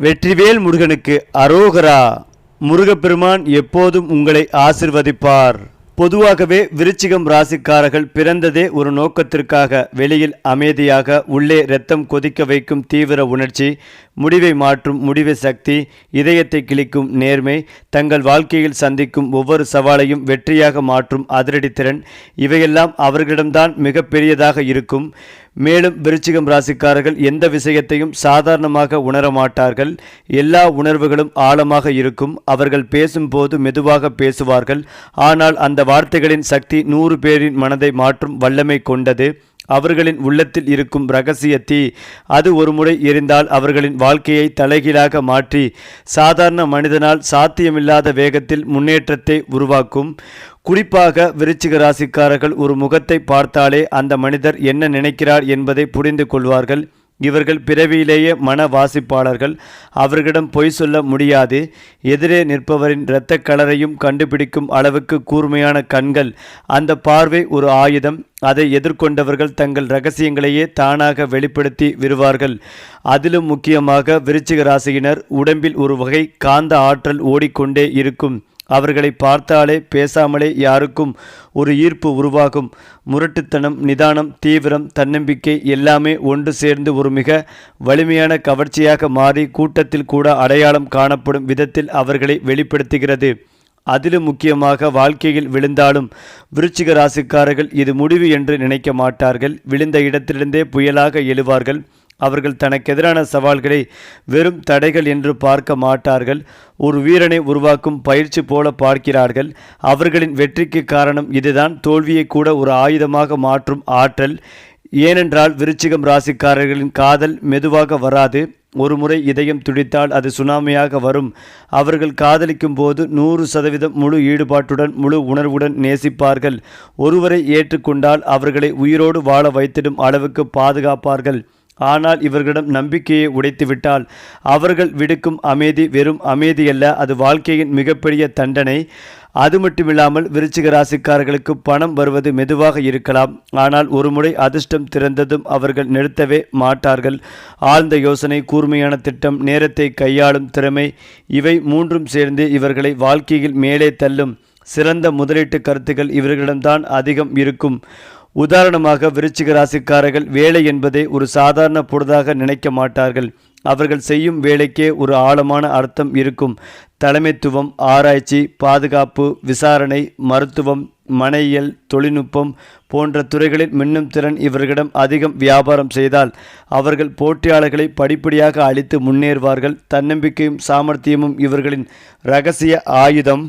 வெற்றிவேல் முருகனுக்கு அரோகரா. முருகப்பெருமான் எப்போதும் உங்களை ஆசிர்வதிப்பார். பொதுவாகவே விருச்சிகம் ராசிக்காரர்கள் பிறந்ததே ஒரு நோக்கத்திற்காக வெளியில் அமைதியாக உள்ளே இரத்தம் கொதிக்க வைக்கும் தீவிர உணர்ச்சி முடிவை மாற்றும் முடிவு சக்தி இதயத்தை கிழிக்கும் நேர்மை தங்கள் வாழ்க்கையில் சந்திக்கும் ஒவ்வொரு சவாலையும் வெற்றியாக மாற்றும் அதிரடித்திறன் இவையெல்லாம் அவர்களிடம்தான் மிகப்பெரியதாக இருக்கும். மேலும் விருச்சிகம் ராசிக்காரர்கள் எந்த விஷயத்தையும் சாதாரணமாக உணர மாட்டார்கள். எல்லா உணர்வுகளும் ஆழமாக இருக்கும். அவர்கள் பேசும்போது மெதுவாக பேசுவார்கள். ஆனால் அந்த வார்த்தைகளின் சக்தி நூறு பேரின் மனதை மாற்றும் வல்லமை கொண்டது. அவர்களின் உள்ளத்தில் இருக்கும் ரகசிய தீ அது ஒரு முறை எரிந்தால் அவர்களின் வாழ்க்கையை தலைகீழாக மாற்றி சாதாரண மனிதனால் சாத்தியமில்லாத வேகத்தில் முன்னேற்றத்தை உருவாக்கும். குறிப்பாக விருச்சிக ராசிக்காரர்கள் ஒரு முகத்தை பார்த்தாலே அந்த மனிதர் என்ன நினைக்கிறார் என்பதை புரிந்து கொள்வார்கள். இவர்கள் பிறவியிலேயே மன வாசிப்பாளர்கள். அவர்களிடம் பொய் சொல்ல முடியாது. எதிரே நிற்பவரின் இரத்த கலரையும் கண்டுபிடிக்கும் அளவுக்கு கூர்மையான கண்கள். அந்த பார்வை ஒரு ஆயுதம். அதை எதிர்கொண்டவர்கள் தங்கள் ரகசியங்களையே தானாக வெளிப்படுத்தி விடுவார்கள். அதிலும் முக்கியமாக விருச்சிக ராசியினர் உடம்பில் ஒரு வகை காந்த ஆற்றல் ஓடிக்கொண்டே இருக்கும். அவர்களை பார்த்தாலே பேசாமலே யாருக்கும் ஒரு ஈர்ப்பு உருவாகும். முரட்டுத்தனம் நிதானம் தீவிரம் தன்னம்பிக்கை எல்லாமே ஒன்று சேர்ந்து ஒரு மிக வலிமையான கவர்ச்சியாக மாறி கூட்டத்தில் கூட அடையாளம் காணப்படும் விதத்தில் அவர்களை வெளிப்படுத்துகிறது. அதிலும் முக்கியமாக வாழ்க்கையில் விழுந்தாலும் விருச்சிக ராசிக்காரர்கள் இது முடிவு என்று நினைக்க மாட்டார்கள். விழுந்த இடத்திலிருந்தே புயலாக எழுவார்கள். அவர்கள் தனக்கெதிரான சவால்களை வெறும் தடைகள் என்று பார்க்க மாட்டார்கள். ஒரு வீரனை உருவாக்கும் பயிற்சி போல பார்க்கிறார்கள். அவர்களின் வெற்றிக்கு காரணம் இதுதான். தோல்வியை கூட ஒரு ஆயுதமாக மாற்றும் ஆற்றல். ஏனென்றால் விருச்சிகம் ராசிக்காரர்களின் காதல் மெதுவாக வராது. ஒரு முறை இதயம் துடித்தால் அது சுனாமியாக வரும். அவர்கள் காதலிக்கும் போது நூறு சதவீதம் முழு ஈடுபாட்டுடன் முழு உணர்வுடன் நேசிப்பார்கள். ஒருவரை ஏற்றுக்கொண்டால் அவர்களை உயிரோடு வாழ வைத்திடும் அளவுக்கு பாதுகாப்பார்கள். ஆனால் இவர்களிடம் நம்பிக்கையை உடைத்துவிட்டால் அவர்கள் விடுக்கும் அமைதி வெறும் அமைதியல்ல அது வாழ்க்கையின் மிகப்பெரிய தண்டனை. அது மட்டுமில்லாமல் விருச்சிக ராசிக்காரர்களுக்கு பணம் வருவது மெதுவாக இருக்கலாம். ஆனால் ஒருமுறை அதிர்ஷ்டம் திறந்ததும் அவர்கள் நிறுத்தவே மாட்டார்கள். ஆழ்ந்த யோசனை கூர்மையான திட்டம் நேரத்தை கையாளும் திறமை இவை மூன்றும் சேர்ந்து இவர்களை வாழ்க்கையில் மேலே தள்ளும். சிறந்த முதலீட்டு கருத்துக்கள் இவர்களிடம்தான் அதிகம் இருக்கும். உதாரணமாக விருச்சிக ராசிக்காரர்கள் வேலை என்பதை ஒரு சாதாரண பொழுதாக நினைக்க மாட்டார்கள். அவர்கள் செய்யும் வேலைக்கே ஒரு ஆழமான அர்த்தம் இருக்கும். தலைமைத்துவம் ஆராய்ச்சி பாதுகாப்பு விசாரணை மருத்துவம் மனையியல் தொழில்நுட்பம் போன்ற துறைகளில் மின்னும் திறன் இவர்களிடம் அதிகம் வியாபாரம் செய்தால் அவர்கள் போட்டியாளர்களை படிப்படியாக அழித்து முன்னேறுவார்கள். தன்னம்பிக்கையும் சாமர்த்தியமும் இவர்களின் ரகசிய ஆயுதம்.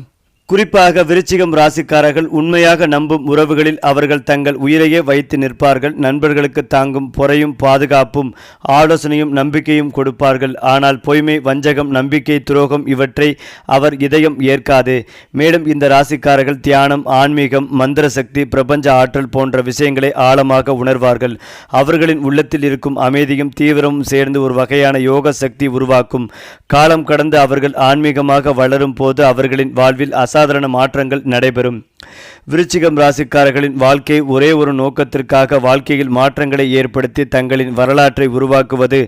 குறிப்பாக விருச்சிகம் ராசிக்காரர்கள் உண்மையாக நம்பும் உறவுகளில் அவர்கள் தங்கள் உயிரையே வைத்து நிற்பார்கள். நண்பர்களுக்கு தாங்கும் பொறையும் பாதுகாப்பும் ஆலோசனையும் நம்பிக்கையும் கொடுப்பார்கள். ஆனால் பொய்மை வஞ்சகம் நம்பிக்கை துரோகம் இவற்றை அவர் இதயம் ஏற்காது. மேலும் இந்த ராசிக்காரர்கள் தியானம் ஆன்மீகம் மந்திர சக்தி பிரபஞ்ச ஆற்றல் போன்ற விஷயங்களை ஆழமாக உணர்வார்கள். அவர்களின் உள்ளத்தில் இருக்கும் அமைதியும் தீவிரமும் சேர்ந்து ஒரு வகையான யோக சக்தி உருவாக்கும். காலம் கடந்து அவர்கள் ஆன்மீகமாக வளரும் போது அவர்களின் வாழ்வில் அசாதாரண மாற்றங்கள் நடைபெறும். விருச்சிகம் ராசிக்காரர்களின் வாழ்க்கை ஒரே ஒரு நோக்கத்திற்காக வாழ்க்கையில் மாற்றங்களை ஏற்படுத்தி தங்களின் வரலாற்றை உருவாக்குவது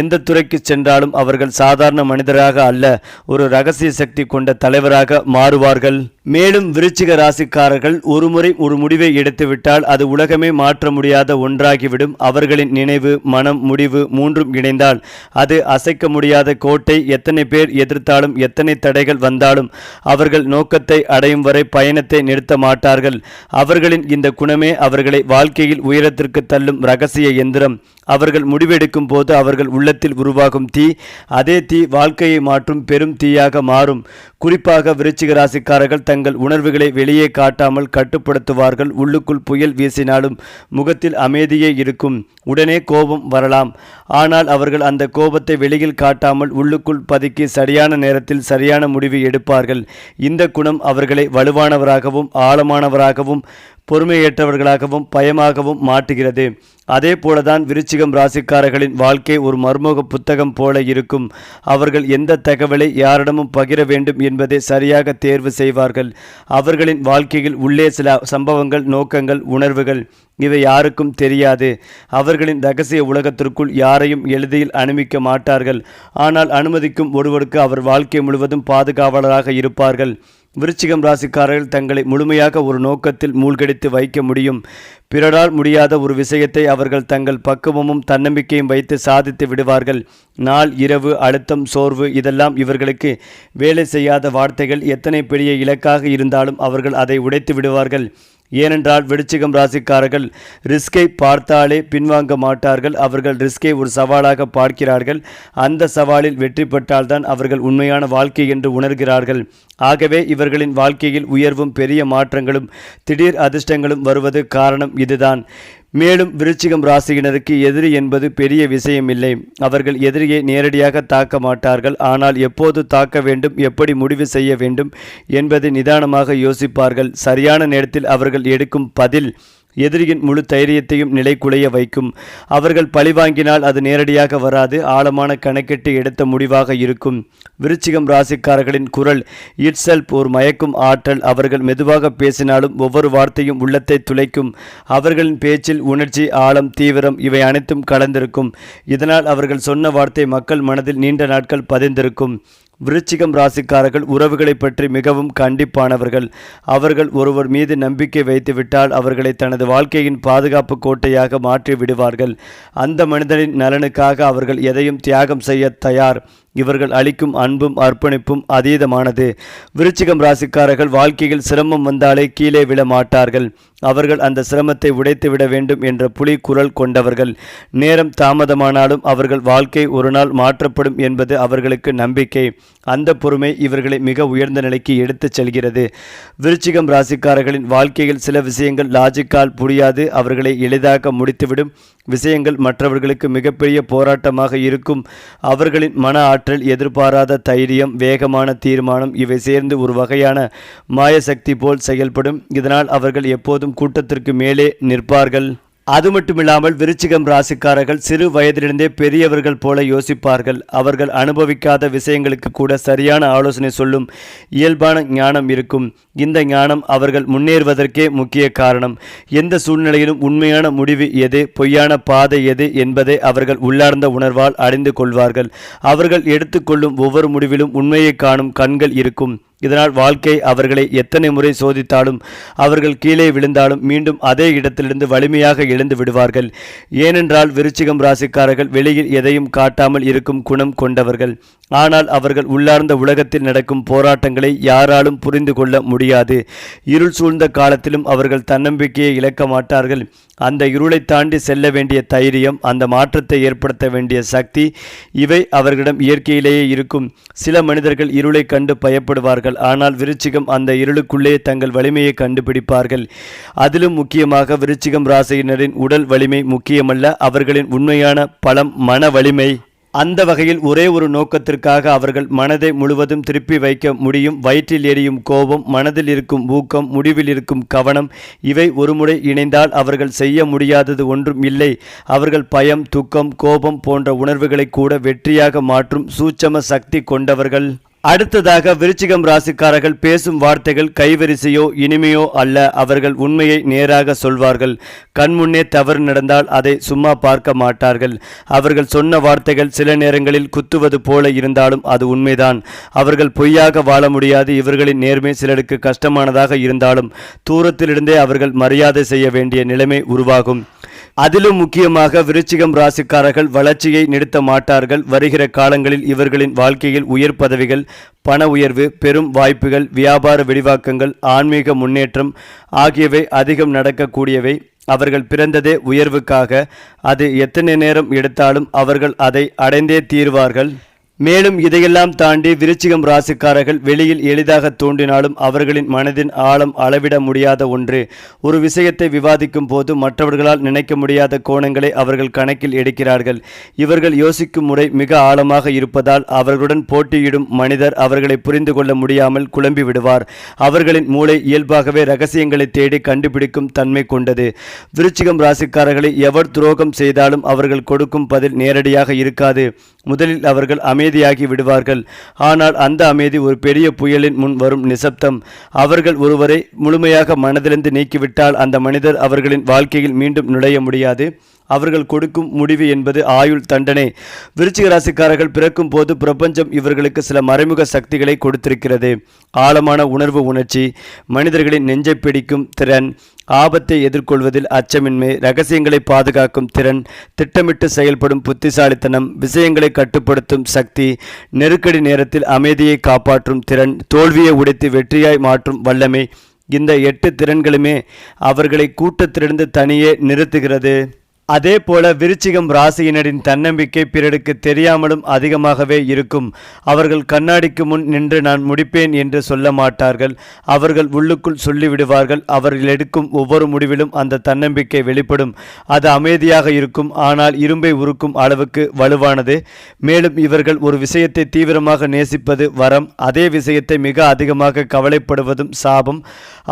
எந்த துறைக்கு சென்றாலும் அவர்கள் சாதாரண மனிதராக அல்ல ஒரு ரகசிய சக்தி கொண்ட தலைவராக மாறுவார்கள். மேலும் விருச்சிக ராசிக்காரர்கள் ஒருமுறை ஒரு முடிவை எடுத்துவிட்டால் அது உலகமே மாற்ற முடியாத ஒன்றாகிவிடும். அவர்களின் நினைவு மனம் முடிவு மூன்றும் இணைந்தால் அது அசைக்க முடியாத கோட்டை எத்தனை பேர் எதிர்த்தாலும் எத்தனை தடைகள் வந்தாலும் அவர்கள் நோக்கத்தை அடையும் வரை பயணத்தை நிறுத்த மாட்டார்கள். அவர்களின் இந்த குணமே அவர்களை வாழ்க்கையில் உயரத்திற்கு தள்ளும் ரகசிய எந்திரம். அவர்கள் முடிவெடுக்கும் போது அவர்கள் உள்ளத்தில் உருவாகும் தீ அதே தீ வாழ்க்கையை மாற்றும் பெரும் தீயாக மாறும். குறிப்பாக விருச்சிக ராசிக்காரர்கள் தங்கள் உணர்வுகளை வெளியே காட்டாமல் கட்டுப்படுத்துவார்கள். உள்ளுக்குள் புயல் வீசினாலும் முகத்தில் அமைதியே இருக்கும். உடனே கோபம் வரலாம். ஆனால் அவர்கள் அந்த கோபத்தை வெளியில் காட்டாமல் உள்ளுக்குள் பதுக்கி சரியான நேரத்தில் சரியான முடிவு எடுப்பார்கள். இந்த குணம் அவர்களை வலுவானவராகவும் ஆழமானவராகவும் பொறுமையேற்றவர்களாகவும் பயமாகவும் மாட்டுகிறது. அதே போலதான் விருச்சிகம் ராசிக்காரர்களின் வாழ்க்கை ஒரு மர்மோக புத்தகம் போல இருக்கும். அவர்கள் எந்த தகவலை யாரிடமும் பகிர வேண்டும் என்பதை சரியாக தேர்வு செய்வார்கள். அவர்களின் வாழ்க்கையில் உள்ளே சில சம்பவங்கள் நோக்கங்கள் உணர்வுகள் இவை யாருக்கும் தெரியாது. அவர்களின் ரகசிய உலகத்திற்குள் யாரையும் எளிதில் அனுமிக்க மாட்டார்கள். ஆனால் அனுமதிக்கும் ஒருவருக்கு அவர் வாழ்க்கை முழுவதும் பாதுகாவலராக இருப்பார்கள். விருச்சிகம் ராசிக்காரர்கள் தங்களை முழுமையாக ஒரு நோக்கத்தில் மூழ்கடித்து வைக்க முடியும். பிறரால் முடியாத ஒரு விஷயத்தை அவர்கள் தங்கள் பக்குவமும் தன்னம்பிக்கையும் வைத்து சாதித்து விடுவார்கள். நாள் இரவு அழுத்தம் சோர்வு இதெல்லாம் இவர்களுக்கு வேலை செய்யாத வார்த்தைகள் எத்தனை பெரிய இலக்காக இருந்தாலும் அவர்கள் அதை உடைத்து விடுவார்கள். ஏனென்றால் விருச்சிகம் ராசிக்காரர்கள் ரிஸ்கை பார்த்தாலே பின்வாங்க மாட்டார்கள். அவர்கள் ரிஸ்கை ஒரு சவாலாக பார்க்கிறார்கள். அந்த சவாலில் வெற்றி பெற்றால்தான் அவர்கள் உண்மையான வாழ்க்கை என்று உணர்கிறார்கள். ஆகவே இவர்களின் வாழ்க்கையில் உயர்வும் பெரிய மாற்றங்களும் திடீர் அதிர்ஷ்டங்களும் வருவது காரணம் இதுதான். மேலும் விருச்சிகம் ராசியினருக்கு எதிரி என்பது பெரிய விஷயமில்லை. அவர்கள் எதிரியை நேரடியாக தாக்க மாட்டார்கள். ஆனால் எப்போது தாக்க வேண்டும் எப்படி முடிவு செய்ய வேண்டும் என்பதை நிதானமாக யோசிப்பார்கள். சரியான நேரத்தில் அவர்கள் எடுக்கும் பதில் எதிரியின் முழு தைரியத்தையும் நிலைக்குலைய வைக்கும். அவர்கள் பழிவாங்கினால் அது நேரடியாக வராது. ஆழமான கணக்கிட்டு எடுத்த முடிவாக இருக்கும். விருச்சிகம் ராசிக்காரர்களின் குரல் இட்செல்ப் ஒரு மயக்கும் ஆற்றல். அவர்கள் மெதுவாக பேசினாலும் ஒவ்வொரு வார்த்தையும் உள்ளத்தை துளைக்கும். அவர்களின் பேச்சில் உணர்ச்சி ஆழம் தீவிரம் இவை அனைத்தும் கலந்திருக்கும். இதனால் அவர்கள் சொன்ன வார்த்தை மக்கள் மனதில் நீண்ட நாட்கள் பதிந்திருக்கும். விருச்சிகம் ராசிக்காரர்கள் உறவுகளை பற்றி மிகவும் கண்டிப்பானவர்கள். அவர்கள் ஒருவர் மீது நம்பிக்கை வைத்துவிட்டால் அவர்களை தனது வாழ்க்கையின் பாதுகாப்பு கோட்டையாக மாற்றி விடுவார்கள். அந்த மனிதனின் நலனுக்காக அவர்கள் எதையும் தியாகம் செய்ய தயார். இவர்கள் அளிக்கும் அன்பும் அர்ப்பணிப்பும் அதீதமானது. விருச்சிகம் ராசிக்காரர்கள் வாழ்க்கையில் சிரமம் வந்தாலே கீழே விழ மாட்டார்கள். அவர்கள் அந்த சிரமத்தை உடைத்து விட வேண்டும் என்ற புலி குரல் கொண்டவர்கள். நேரம் தாமதமானாலும் அவர்கள் வாழ்க்கை ஒரு நாள் மாற்றப்படும் என்பது அவர்களுக்கு நம்பிக்கை. அந்த பொறுமை இவர்களை மிக உயர்ந்த நிலைக்கு எடுத்துச் செல்கிறது. விருச்சிகம் ராசிக்காரர்களின் வாழ்க்கையில் சில விஷயங்கள் லாஜிக்கால் புரியாது. அவர்களை எளிதாக முடித்துவிடும். விஷயங்கள் மற்றவர்களுக்கு மிகப்பெரிய போராட்டமாக இருக்கும். அவர்களின் மன ஆற்றல் எதிர்பாராத தைரியம் வேகமான தீர்மானம் இவை சேர்ந்து ஒரு வகையான மாயசக்தி போல் செயல்படும். இதனால் அவர்கள் எப்போதும் கூட்டத்திற்கு மேலே நிற்பார்கள். அது மட்டுமில்லாமல் விருச்சிகம் ராசிக்காரர்கள் சிறு வயதிலிருந்தே பெரியவர்கள் போல யோசிப்பார்கள். அவர்கள் அனுபவிக்காத விஷயங்களுக்கு கூட சரியான ஆலோசனை சொல்லும் இயல்பான ஞானம் இருக்கும். இந்த ஞானம் அவர்கள் முன்னேறுவதற்கே முக்கிய காரணம். எந்த சூழ்நிலையிலும் உண்மையான முடிவு எது பொய்யான பாதை எது என்பதை அவர்கள் உள்ளார்ந்த உணர்வால் அறிந்து கொள்வார்கள். அவர்கள் எடுத்துக்கொள்ளும் ஒவ்வொரு முடிவிலும் உண்மையை காணும் கண்கள் இருக்கும். இதனால் வாழ்க்கை அவர்களை எத்தனை முறை சோதித்தாலும் அவர்கள் கீழே விழுந்தாலும் மீண்டும் அதே இடத்திலிருந்து வலிமையாக எழுந்து விடுவார்கள். ஏனென்றால் விருச்சிகம் ராசிக்காரர்கள் வெளியில் எதையும் காட்டாமல் இருக்கும் குணம் கொண்டவர்கள். ஆனால் அவர்கள் உள்ளார்ந்த உலகத்தில் நடக்கும் போராட்டங்களை யாராலும் புரிந்து கொள்ள முடியாது. இருள் சூழ்ந்த காலத்திலும் அவர்கள் தன்னம்பிக்கையை இழக்க மாட்டார்கள். அந்த இருளை தாண்டி செல்ல வேண்டிய தைரியம் அந்த மாற்றத்தை ஏற்படுத்த வேண்டிய சக்தி இவை அவர்களிடம் இயற்கையிலேயே இருக்கும். சில மனிதர்கள் இருளை கண்டு பயப்படுவார்கள். ஆனால் விருச்சிகம் அந்த இருளுக்குள்ளே தங்கள் வலிமையை கண்டுபிடிப்பார்கள். அதிலும் முக்கியமாக விருச்சிகம் ராசியினரின் உடல் வலிமை முக்கியமல்ல அவர்களின் உண்மையான பலம் மன வலிமை. அந்த வகையில் ஒரே ஒரு நோக்கத்திற்காக அவர்கள் மனதை முழுவதும் திருப்பி வைக்க முடியும். வயிற்றில் எரியும் கோபம் மனதில் இருக்கும் ஊக்கம் முடிவில் இருக்கும் கவனம் இவை ஒருமுறை இணைந்தால் அவர்கள் செய்ய முடியாதது ஒன்றும் இல்லை. அவர்கள் பயம் துக்கம் கோபம் போன்ற உணர்வுகளை கூட வெற்றியாக மாற்றும் சூட்சம சக்தி கொண்டவர்கள். அடுத்ததாக விருச்சிகம் ராசிக்காரர்கள் பேசும் வார்த்தைகள் கைவரிசையோ இனிமையோ அல்ல. அவர்கள் உண்மையை நேராக சொல்வார்கள். கண்முன்னே தவறு நடந்தால் அதை சும்மா பார்க்க மாட்டார்கள். அவர்கள் சொன்ன வார்த்தைகள் சில நேரங்களில் குத்துவது போல இருந்தாலும் அது உண்மைதான். அவர்கள் பொய்யாக வாழ முடியாது. இவர்களின் நேர்மை சிலருக்கு கஷ்டமானதாக இருந்தாலும் தூரத்திலிருந்தே அவர்கள் மரியாதை செய்ய வேண்டிய நிலைமை உருவாகும். அதிலும் முக்கியமாக விருச்சிகம் ராசிக்காரர்கள் வளர்ச்சியை நிறுத்த மாட்டார்கள். வருகிற காலங்களில் இவர்களின் வாழ்க்கையில் உயர் பதவிகள் பண உயர்வு பெரும் வாய்ப்புகள் வியாபார விரிவாக்கங்கள் ஆன்மீக முன்னேற்றம் ஆகியவை அதிகம் நடக்கக்கூடியவை. அவர்கள் பிறந்ததே உயர்வுக்காக. அது எத்தனை நேரம் எடுத்தாலும் அவர்கள் அதை அடைந்தே தீர்வார்கள். மேலும் இதையெல்லாம் தாண்டி விருச்சிகம் ராசிக்காரர்கள் வெளியில் எளிதாக தோன்றினாலும் அவர்களின் மனதின் ஆழம் அளவிட முடியாத ஒன்று. ஒரு விஷயத்தை விவாதிக்கும் போது மற்றவர்களால் நினைக்க முடியாத கோணங்களை அவர்கள் கணக்கில் எடுக்கிறார்கள். இவர்கள் யோசிக்கும் முறை மிக ஆழமாக இருப்பதால் அவர்களுடன் போட்டியிடும் மனிதர் அவர்களை புரிந்து கொள்ள முடியாமல் குழம்பி விடுவார். அவர்களின் மூளை இயல்பாகவே ரகசியங்களை தேடி கண்டுபிடிக்கும் தன்மை கொண்டது. விருச்சிகம் ராசிக்காரர்களை எவர் துரோகம் செய்தாலும் அவர்கள் கொடுக்கும் பதில் நேரடியாக இருக்காது. முதலில் அவர்கள் அமைதியாகி விடுவார்கள். ஆனால் அந்த அமைதி ஒரு பெரிய புயலின் முன் வரும் நிசப்தம். அவர்கள் ஒருவரை முழுமையாக மனதிலிருந்து நீக்கிவிட்டால் அந்த மனிதர் அவர்களின் வாழ்க்கையில் மீண்டும் நுழைய முடியாது. அவர்கள் கொடுக்கும் முடிவு என்பது ஆயுள் தண்டனை. விருச்சிக ராசிக்காரர்கள் பிறக்கும் போது பிரபஞ்சம் இவர்களுக்கு சில மறைமுக சக்திகளை கொடுத்திருக்கிறது. ஆழமான உணர்வு உணர்ச்சி மனிதர்களின் நெஞ்சை பிடிக்கும் திறன் ஆபத்தை எதிர்கொள்வதில் அச்சமின்மை ரகசியங்களை பாதுகாக்கும் திறன் திட்டமிட்டு செயல்படும் புத்திசாலித்தனம் விஷயங்களை கட்டுப்படுத்தும் சக்தி நெருக்கடி நேரத்தில் அமைதியை காப்பாற்றும் திறன் தோல்வியை உடைத்து வெற்றியாய் மாற்றும் வல்லமை. இந்த எட்டு திறன்களுமே அவர்களை கூட்டத்திலிருந்து தனியே நிறுத்துகிறது. அதே போல விருச்சிகம் ராசியினரின் தன்னம்பிக்கை பிறருக்கு தெரியாமலும் அதிகமாகவே இருக்கும். அவர்கள் கண்ணாடிக்கு முன் நின்று நான் முடிப்பேன் என்று சொல்ல மாட்டார்கள். அவர்கள் உள்ளுக்குள் சொல்லிவிடுவார்கள். அவர்கள் எடுக்கும் ஒவ்வொரு முடிவிலும் அந்த தன்னம்பிக்கை வெளிப்படும். அது அமைதியாக இருக்கும். ஆனால் இரும்பை உருக்கும் அளவுக்கு வலுவானது. மேலும் இவர்கள் ஒரு விஷயத்தை தீவிரமாக நேசிப்பது வரம். அதே விஷயத்தை மிக அதிகமாக கவலைப்படுவதும் சாபம்.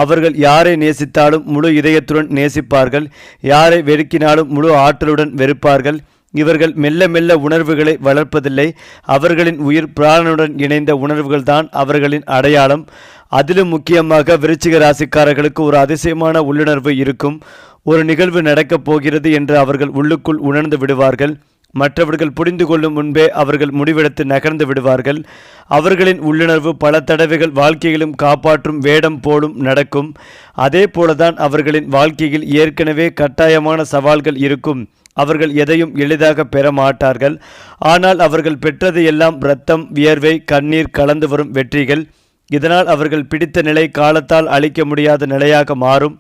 அவர்கள் யாரை நேசித்தாலும் முழு இதயத்துடன் நேசிப்பார்கள். யாரை வெறுக்கினாலும் முழு ஆற்றலுடன் வெறுப்பார்கள். இவர்கள் மெல்ல மெல்ல உணர்வுகளை வளர்ப்பதில்லை. அவர்களின் உயிர் பிராணனுடன் இணைந்த உணர்வுகள்தான் அவர்களின் அடையாளம். அதிலும் முக்கியமாக விருச்சிக ராசிக்காரர்களுக்கு ஒரு அதிசயமான உள்ளுணர்வு இருக்கும். ஒரு நிகழ்வு நடக்கப் போகிறது என்று அவர்கள் உள்ளுக்குள் உணர்ந்து விடுவார்கள். மற்றவர்கள் புரிந்து கொள்ளும் முன்பே அவர்கள் முடிவெடுத்து நகர்ந்து விடுவார்கள். அவர்களின் உள்ளுணர்வு பல தடவைகள் வாழ்க்கையிலும் காப்பாற்றும் வேடம் போலும் நடக்கும். அதே போலதான் அவர்களின் வாழ்க்கையில் ஏற்கனவே கட்டாயமான சவால்கள் இருக்கும். அவர்கள் எதையும் எளிதாக பெற மாட்டார்கள். ஆனால் அவர்கள் பெற்றது எல்லாம் இரத்தம் வியர்வை கண்ணீர் கலந்து வரும் வெற்றிகள். இதனால் அவர்கள் பிடித்த நிலை காலத்தால் அழிக்க முடியாத நிலையாக மாறும்.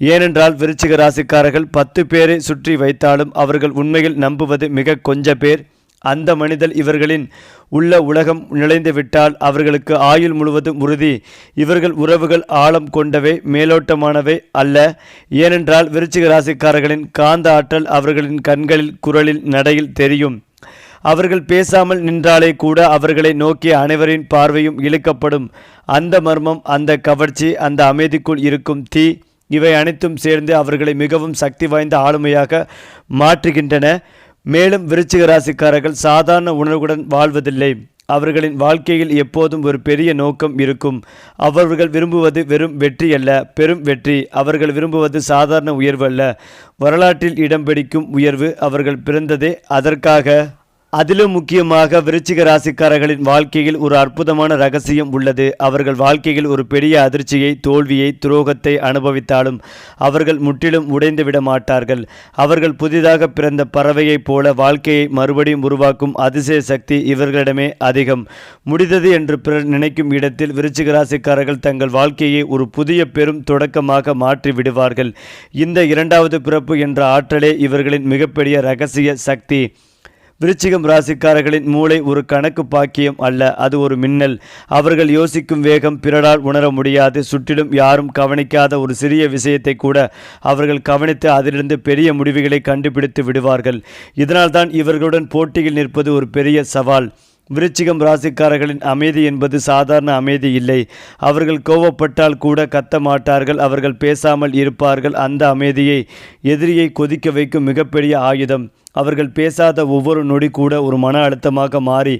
ஏனென்றால் விருச்சிக ராசிக்காரர்கள் பத்து பேரை சுற்றி வைத்தாலும் அவர்கள் உண்மையில் நம்புவது மிக கொஞ்ச பேர். அந்த மனிதர் இவர்களின் உள்ள உலகம் நுழைந்து விட்டால் அவர்களுக்கு ஆயுள் முழுவதும் உறுதி. இவர்கள் உறவுகள் ஆழம் கொண்டவை மேலோட்டமானவை அல்ல. ஏனென்றால் விருச்சிக ராசிக்காரர்களின் காந்த ஆற்றல் அவர்களின் கண்களில் குரலில் நடையில் தெரியும். அவர்கள் பேசாமல் நின்றாலே கூட அவர்களை நோக்கிய அனைவரின் பார்வையும் இழுக்கப்படும். அந்த மர்மம் அந்த கவர்ச்சி அந்த அமைதிக்குள் இருக்கும் தீ இவை அனைத்தும் சேர்ந்து அவர்களை மிகவும் சக்தி வாய்ந்த ஆளுமையாக மாற்றுகின்றன. மேலும் விருச்சிக ராசிக்காரர்கள் சாதாரண உணர்வுடன் வாழ்வதில்லை. அவர்களின் வாழ்க்கையில் எப்போதும் ஒரு பெரிய நோக்கம் இருக்கும். அவர்கள் விரும்புவது வெறும் வெற்றி அல்ல பெரும் வெற்றி. அவர்கள் விரும்புவது சாதாரண உயர்வு அல்ல. வரலாற்றில் இடம் பிடிக்கும் உயர்வு அவர்கள் பிறந்ததே அதற்காக. அதிலும் முக்கியமாக விருச்சிக ராசிக்காரர்களின் வாழ்க்கையில் ஒரு அற்புதமான ரகசியம் உள்ளது. அவர்கள் வாழ்க்கையில் ஒரு பெரிய அதிர்ச்சியை தோல்வியை துரோகத்தை அனுபவித்தாலும் அவர்கள் முற்றிலும் உடைந்து விட மாட்டார்கள். அவர்கள் புதிதாக பிறந்த பறவையைப் போல வாழ்க்கையை மறுபடியும் உருவாக்கும் அதிசய சக்தி இவர்களிடமே அதிகம். முடிந்தது என்று பிறர் நினைக்கும் இடத்தில் விருச்சிக ராசிக்காரர்கள் தங்கள் வாழ்க்கையை ஒரு புதிய பெரும் தொடக்கமாக மாற்றி விடுவார்கள். இந்த இரண்டாவது பிறப்பு என்ற ஆற்றலே இவர்களின் மிகப்பெரிய ரகசிய சக்தி. விருச்சிகம் ராசிக்காரர்களின் மூளை ஒரு கணக்கு பாக்கியம் அல்ல அது ஒரு மின்னல். அவர்கள் யோசிக்கும் வேகம் பிறரால் உணர முடியாது. சுற்றிலும் யாரும் கவனிக்காத ஒரு சிறிய விஷயத்தை கூட அவர்கள் கவனித்து அதிலிருந்து பெரிய முடிவுகளை கண்டுபிடித்து விடுவார்கள். இதனால்தான் இவர்களுடன் போட்டியில் நிற்பது ஒரு பெரிய சவால். விருச்சிகம் ராசிக்காரர்களின் அமைதி என்பது சாதாரண அமைதி இல்லை. அவர்கள் கோவப்பட்டால் கூட கத்த மாட்டார்கள் அவர்கள் பேசாமல் இருப்பார்கள். அந்த அமைதியை எதிரியை கொதிக்க வைக்கும் மிகப்பெரிய ஆயுதம். அவர்கள் பேசாத ஒவ்வொரு நொடி கூட ஒரு மன அழுத்தமாக மாறி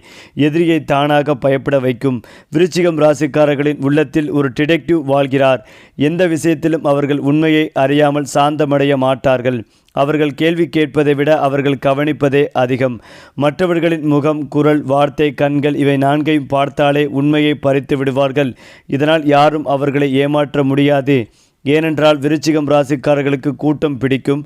எதிரியை தானாக பயப்பட வைக்கும். விருச்சிகம் ராசிக்காரர்களின் உள்ளத்தில் ஒரு டிடெக்டிவ் வாழ்கிறார். எந்த விஷயத்திலும் அவர்கள் உண்மையை அறியாமல் சாந்தமடைய மாட்டார்கள். அவர்கள் கேள்வி கேட்பதை விட அவர்கள் கவனிப்பதே அதிகம். மற்றவர்களின் முகம் குரல் வார்த்தை கண்கள் இவை நான்கையும் பார்த்தாலே உண்மையை பறித்து விடுவார்கள். இதனால் யாரும் அவர்களை ஏமாற்ற முடியாது. ஏனென்றால் விருச்சிகம் ராசிக்காரர்களுக்கு கூட்டம் பிடிக்கும்.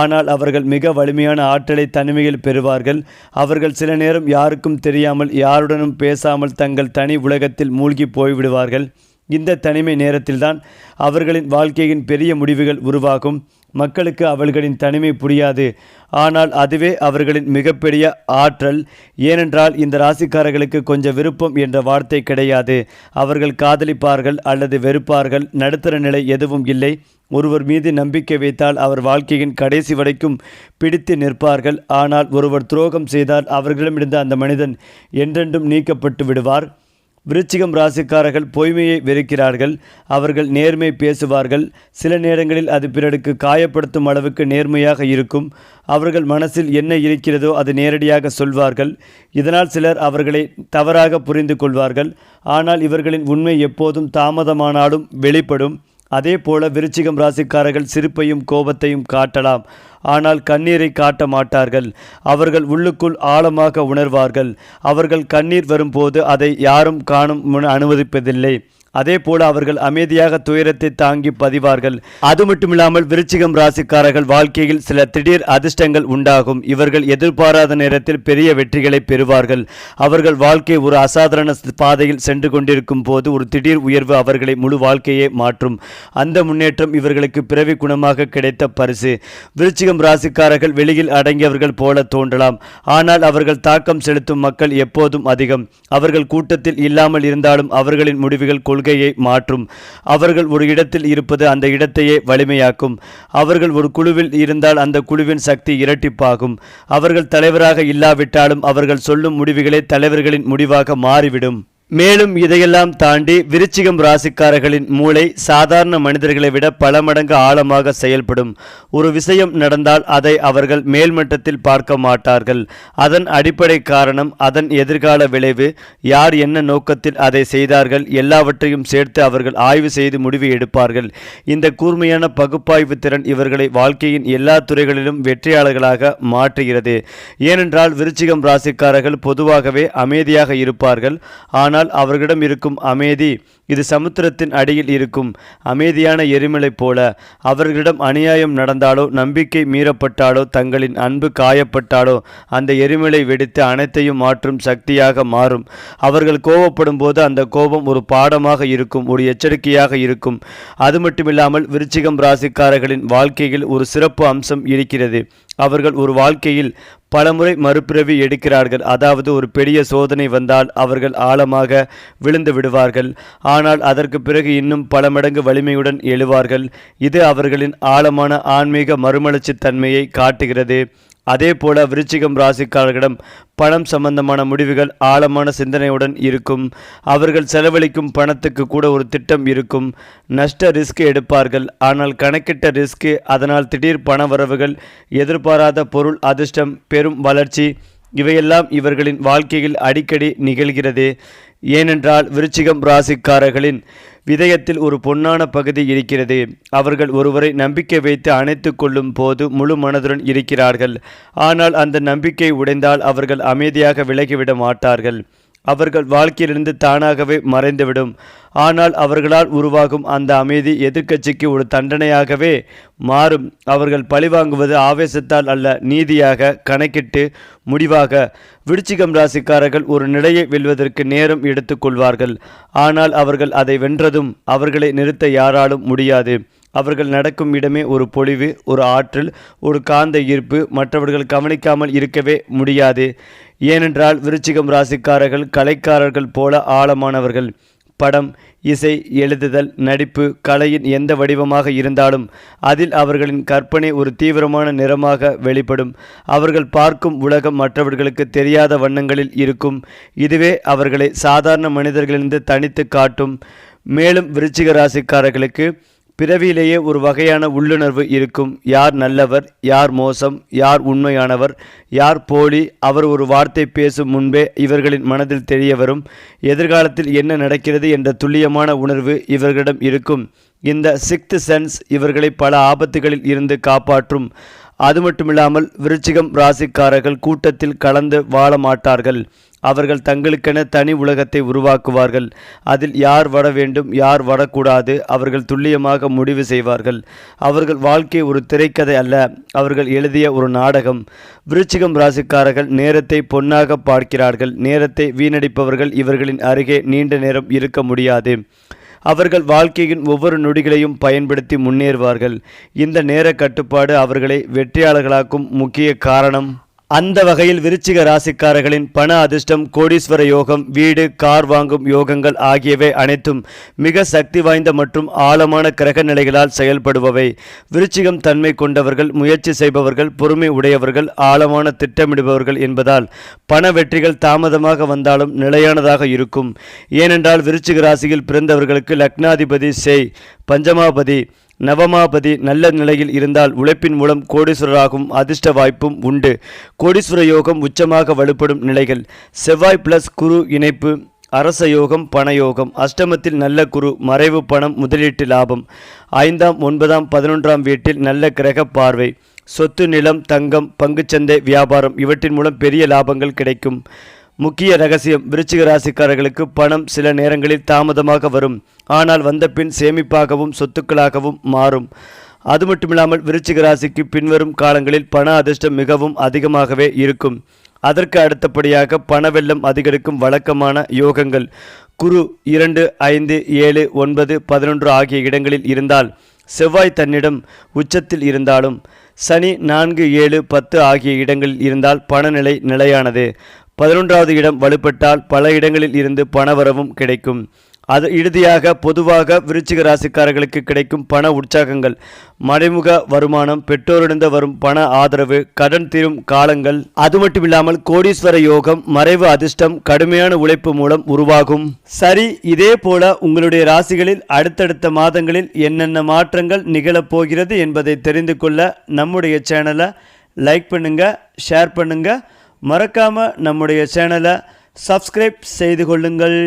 ஆனால் அவர்கள் மிக வலிமையான ஆற்றலை தனிமையில் பெறுவார்கள். அவர்கள் சில நேரம் யாருக்கும் தெரியாமல் யாருடனும் பேசாமல் தங்கள் தனி உலகத்தில் மூழ்கி போய்விடுவார்கள். இந்த தனிமை நேரத்தில்தான் அவர்களின் வாழ்க்கையின் பெரிய முடிவுகள் உருவாகும். மக்களுக்கு அவர்களின் தனிமை புரியாது. ஆனால் அதுவே அவர்களின் மிகப்பெரிய ஆற்றல். ஏனென்றால் இந்த ராசிக்காரர்களுக்கு கொஞ்சம் விருப்பம் என்ற வார்த்தை கிடையாது. அவர்கள் காதலிப்பார்கள் அல்லது வெறுப்பார்கள். நடுத்தர நிலை எதுவும் இல்லை. ஒருவர் மீது நம்பிக்கை வைத்தால் அவர் வாழ்க்கையின் கடைசி வரைக்கும் பிடித்து நிற்பார்கள். ஆனால் ஒருவர் துரோகம் செய்தால் அவர்களிடமிருந்து அந்த மனிதன் என்றென்றும் நீக்கப்பட்டு விடுவார். விருச்சிகம் ராசிக்காரர்கள் பொய்மையை வெறுக்கிறார்கள். அவர்கள் நேர்மை பேசுவார்கள். சில நேரங்களில் அது பிறருக்கு காயப்படுத்தும் அளவுக்கு நேர்மையாக இருக்கும். அவர்கள் மனசில் என்ன இருக்கிறதோ அது நேரடியாக சொல்வார்கள். இதனால் சிலர் அவர்களை தவறாக புரிந்து கொள்வார்கள். ஆனால் இவர்களின் உண்மை எப்போதும் தாமதமானாலும் வெளிப்படும். அதே போல விருச்சிகம் ராசிக்காரர்கள் சிரிப்பையும் கோபத்தையும் காட்டலாம். ஆனால் கண்ணீரை காட்ட மாட்டார்கள். அவர்கள் உள்ளுக்குள் ஆழமாக உணர்வார்கள். அவர்கள் கண்ணீர் வரும்போது அதை யாரும் காணும் அனுமதிப்பதில்லை. அதே போல அவர்கள் அமைதியாக துயரத்தை தாங்கி பதிவார்கள். அது மட்டுமில்லாமல் விருச்சிகம் ராசிக்காரர்கள் வாழ்க்கையில் சில திடீர் அதிர்ஷ்டங்கள் உண்டாகும். இவர்கள் எதிர்பாராத நேரத்தில் பெரிய வெற்றிகளை பெறுவார்கள். அவர்கள் வாழ்க்கை ஒரு அசாதாரண பாதையில் சென்று கொண்டிருக்கும் போது ஒரு திடீர் உயர்வு அவர்களை முழு வாழ்க்கையே மாற்றும். அந்த முன்னேற்றம் இவர்களுக்கு பிறவி குணமாக கிடைத்த பரிசு. விருச்சிகம் ராசிக்காரர்கள் வெளியில் அடங்கியவர்கள் போல தோன்றலாம். ஆனால் அவர்கள் தாக்கம் செலுத்தும் மக்கள் எப்போதும் அதிகம். அவர்கள் கூட்டத்தில் இல்லாமல் இருந்தாலும் அவர்களின் முடிவுகள் கொள்கையை மாற்றும். அவர்கள் ஒரு இடத்தில் இருப்பது அந்த இடத்தையே வலிமையாக்கும். அவர்கள் ஒரு குழுவில் இருந்தால் அந்த குழுவின் சக்தி இரட்டிப்பாகும். அவர்கள் தலைவராக இல்லாவிட்டாலும் அவர்கள் சொல்லும் முடிவுகளே தலைவர்களின் முடிவாக மாறிவிடும். மேலும் இதையெல்லாம் தாண்டி விருச்சிகம் ராசிக்காரர்களின் மூளை சாதாரண மனிதர்களை விட பல மடங்கு ஆழமாக செயல்படும். ஒரு விஷயம் நடந்தால் அதை அவர்கள் மேல்மட்டத்தில் பார்க்க மாட்டார்கள். அதன் அடிப்படை காரணம் அதன் எதிர்கால விளைவு. யார் என்ன நோக்கத்தில் அதை செய்தார்கள் எல்லாவற்றையும் சேர்த்து அவர்கள் ஆய்வு செய்து முடிவு எடுப்பார்கள். இந்த கூர்மையான பகுப்பாய்வு திறன் இவர்களை வாழ்க்கையின் எல்லா துறைகளிலும் வெற்றியாளர்களாக மாற்றுகிறது. ஏனென்றால் விருச்சிகம் ராசிக்காரர்கள் பொதுவாகவே அமைதியாக இருப்பார்கள். ஆனால் அவர்களிடம் இருக்கும் அமைதி இது சமுத்திரத்தின் அடியில் இருக்கும். அமைதியான எரிமலை போல அவர்களிடம் அநியாயம் நடந்தாலோ நம்பிக்கை மீறப்பட்டாலோ தங்களின் அன்பு காயப்பட்டாலோ அந்த எரிமலை வெடித்து அனைத்தையும் மாற்றும் சக்தியாக மாறும். அவர்கள் கோபப்படும் போது அந்த கோபம் ஒரு பாடமாக இருக்கும் ஒரு எச்சரிக்கையாக இருக்கும். அது மட்டுமில்லாமல் விருச்சிகம் ராசிக்காரர்களின் வாழ்க்கையில் ஒரு சிறப்பு அம்சம் இருக்கிறது. அவர்கள் ஒரு வாழ்க்கையில் பலமுறை மறுபிறவி எடுக்கிறார்கள். அதாவது ஒரு பெரிய சோதனை வந்தால் அவர்கள் ஆழமாக விழுந்து விடுவார்கள். ஆனால் அதற்கு பிறகு இன்னும் பல மடங்கு வலிமையுடன் எழுவார்கள். இது அவர்களின் ஆழமான ஆன்மீக மறுமலர்ச்சி தன்மையை காட்டுகிறது. அதே போல விருச்சிகம் ராசிக்காரர்களிடம் பணம் சம்பந்தமான முடிவுகள் ஆழமான சிந்தனையுடன் இருக்கும். அவர்கள் செலவழிக்கும் பணத்துக்கு கூட ஒரு திட்டம் இருக்கும். நஷ்ட ரிஸ்க் எடுப்பார்கள். ஆனால் கணக்கிட்ட ரிஸ்க் அதனால் திடீர் பண வரவுகள் எதிர்பாராத பொருள் அதிர்ஷ்டம் பெரும் வளர்ச்சி இவையெல்லாம் இவர்களின் வாழ்க்கையில் அடிக்கடி நிகழ்கிறது. ஏனென்றால் விருச்சிகம் ராசிக்காரர்களின் விதயத்தில் ஒரு பொன்னான பகுதி இருக்கிறது. அவர்கள் ஒருவரை நம்பிக்கை வைத்து அணைத்து கொள்ளும் போது முழு மனதுடன் இருக்கிறார்கள். ஆனால் அந்த நம்பிக்கை உடைந்தால் அவர்கள் அமைதியாக விலகிவிட மாட்டார்கள். அவர்கள் வாழ்க்கையிலிருந்து தானாகவே மறைந்துவிடும். ஆனால் அவர்களால் உருவாகும் அந்த அமைதி எதிர்க்கட்சிக்கு ஒரு தண்டனையாகவே மாறும். அவர்கள் பழிவாங்குவது ஆவேசத்தால் அல்ல நீதியாக கணக்கிட்டு முடிவாக. விருச்சிகம் ராசிக்காரர்கள் ஒரு நிலையை வெல்வதற்கு நேரம் எடுத்துக்கொள்வார்கள் ஆனால் அவர்கள் அதை வென்றதும் அவர்களை நிறுத்த யாராலும் முடியாது. அவர்கள் நடக்கும் இடமே ஒரு பொழிவு ஒரு ஆற்றல் ஒரு காந்த ஈர்ப்பு. மற்றவர்கள் கவனிக்காமல் இருக்கவே முடியாது. ஏனென்றால் விருச்சிகம் ராசிக்காரர்கள் கலைக்காரர்கள் போல ஆழமானவர்கள். படம் இசை எழுதுதல் நடிப்பு கலையின் எந்த வடிவமாக இருந்தாலும் அதில் அவர்களின் கற்பனை ஒரு தீவிரமான நிறமாக வெளிப்படும். அவர்கள் பார்க்கும் உலகம் மற்றவர்களுக்கு தெரியாத வண்ணங்களில் இருக்கும். இதுவே அவர்களை சாதாரண மனிதர்களிலிருந்து தனித்து காட்டும். மேலும் விருச்சிக ராசிக்காரர்களுக்கு பிறவியிலேயே ஒரு வகையான உள்ளுணர்வு இருக்கும். யார் நல்லவர் யார் மோசம் யார் உண்மையானவர் யார் போலி அவர் ஒரு வார்த்தை பேசும் முன்பே இவர்களின் மனதில் தெரிய வரும் எதிர்காலத்தில் என்ன நடக்கிறது என்ற துல்லியமான உணர்வு இவர்களிடம் இருக்கும். இந்த சிக்ஸ்த் சென்ஸ் இவர்களை பல ஆபத்துகளில் இருந்து காப்பாற்றும். அது மட்டுமில்லாமல் விருச்சிகம் ராசிக்காரர்கள் கூட்டத்தில் கலந்து வாழ மாட்டார்கள். அவர்கள் தங்களுக்கென தனி உலகத்தை உருவாக்குவார்கள். அதில் யார் வர வேண்டும் யார் வரக்கூடாது அவர்கள் துல்லியமாக முடிவு செய்வார்கள். அவர்கள் வாழ்க்கை ஒரு திரைக்கதை அல்ல அவர்கள் எழுதிய ஒரு நாடகம். விருச்சிகம் ராசிக்காரர்கள் நேரத்தை பொன்னாக பார்க்கிறார்கள். நேரத்தை வீணடிப்பவர்கள் இவர்களின் அருகே நீண்ட நேரம் இருக்க முடியாது. அவர்கள் வாழ்க்கையின் ஒவ்வொரு நொடிகளையும் பயன்படுத்தி முன்னேறுவார்கள். இந்த நேர கட்டுப்பாடு அவர்களை வெற்றியாளர்களாக்கும் முக்கிய காரணம். அந்த வகையில் விருச்சிக ராசிக்காரர்களின் பண அதிர்ஷ்டம் கோடீஸ்வர யோகம் வீடு கார் வாங்கும் யோகங்கள் ஆகியவை அனைத்தும் மிக சக்தி வாய்ந்த மற்றும் ஆழமான கிரக நிலைகளால் செயல்படுபவை. விருச்சிகம் தன்மை கொண்டவர்கள் முயற்சி செய்பவர்கள் பொறுமை உடையவர்கள் ஆழமான திட்டமிடுபவர்கள் என்பதால் பண வெற்றிகள் தாமதமாக வந்தாலும் நிலையானதாக இருக்கும். ஏனென்றால் விருச்சிக ராசியில் பிறந்தவர்களுக்கு லக்னாதிபதி செய் பஞ்சமாபதி நவமாபதி நல்ல நிலையில் இருந்தால் உழைப்பின் மூலம் கோடீஸ்வரராகும் அதிர்ஷ்ட வாய்ப்பும் உண்டு. கோடீஸ்வர யோகம் உச்சமாக வலுப்படும் நிலைகள். செவ்வாய் பிளஸ் குரு இணைப்பு அரச யோகம் பணயோகம் அஷ்டமத்தில் நல்ல குரு மறைவு பணம் முதலீட்டு லாபம். ஐந்தாம் ஒன்பதாம் பதினொன்றாம் வீட்டில் நல்ல கிரக பார்வை. சொத்து நிலம் தங்கம் பங்குச்சந்தை வியாபாரம் இவற்றின் மூலம் பெரிய லாபங்கள் கிடைக்கும். முக்கிய ரகசியம் விருச்சிக ராசிக்காரர்களுக்கு பணம் சில நேரங்களில் தாமதமாக வரும். ஆனால் வந்த பின் சேமிப்பாகவும் சொத்துக்களாகவும் மாறும். அது மட்டுமில்லாமல் விருச்சிக ராசிக்கு பின்வரும் காலங்களில் பண அதிர்ஷ்டம் மிகவும் அதிகமாகவே இருக்கும். அதற்கு அடுத்தபடியாக பணவெள்ளம் அதிகரிக்கும் வழக்கமான யோகங்கள். குரு இரண்டு ஐந்து ஏழு ஒன்பது பதினொன்று ஆகிய இடங்களில் இருந்தால் செவ்வாய் தன்னிடம் உச்சத்தில் இருந்தாலும் சனி நான்கு ஏழு பத்து ஆகிய இடங்களில் இருந்தால் பணநிலை நிலையானது. பதினொன்றாவது இடம் வலுப்பட்டால் பல இடங்களில் இருந்து பணவரவும் கிடைக்கும். அது இறுதியாக பொதுவாக விருச்சிக ராசிக்காரர்களுக்கு கிடைக்கும் பண உற்சாகங்கள். மறைமுக வருமானம் பெற்றோரிடந்து வரும் பண ஆதரவு கடன் தீரும் காலங்கள். அது மட்டுமில்லாமல் கோடீஸ்வர யோகம் மறைவு அதிர்ஷ்டம் கடுமையான உழைப்பு மூலம் உருவாகும். சரி இதே போல உங்களுடைய ராசிகளில் அடுத்தடுத்த மாதங்களில் என்னென்ன மாற்றங்கள் நிகழப் போகிறது என்பதை தெரிந்து கொள்ள நம்முடைய சேனலை லைக் பண்ணுங்க ஷேர் பண்ணுங்கள் மறக்காமல் நம்முடைய சேனலை சப்ஸ்கிரைப் செய்து கொள்ளுங்கள்.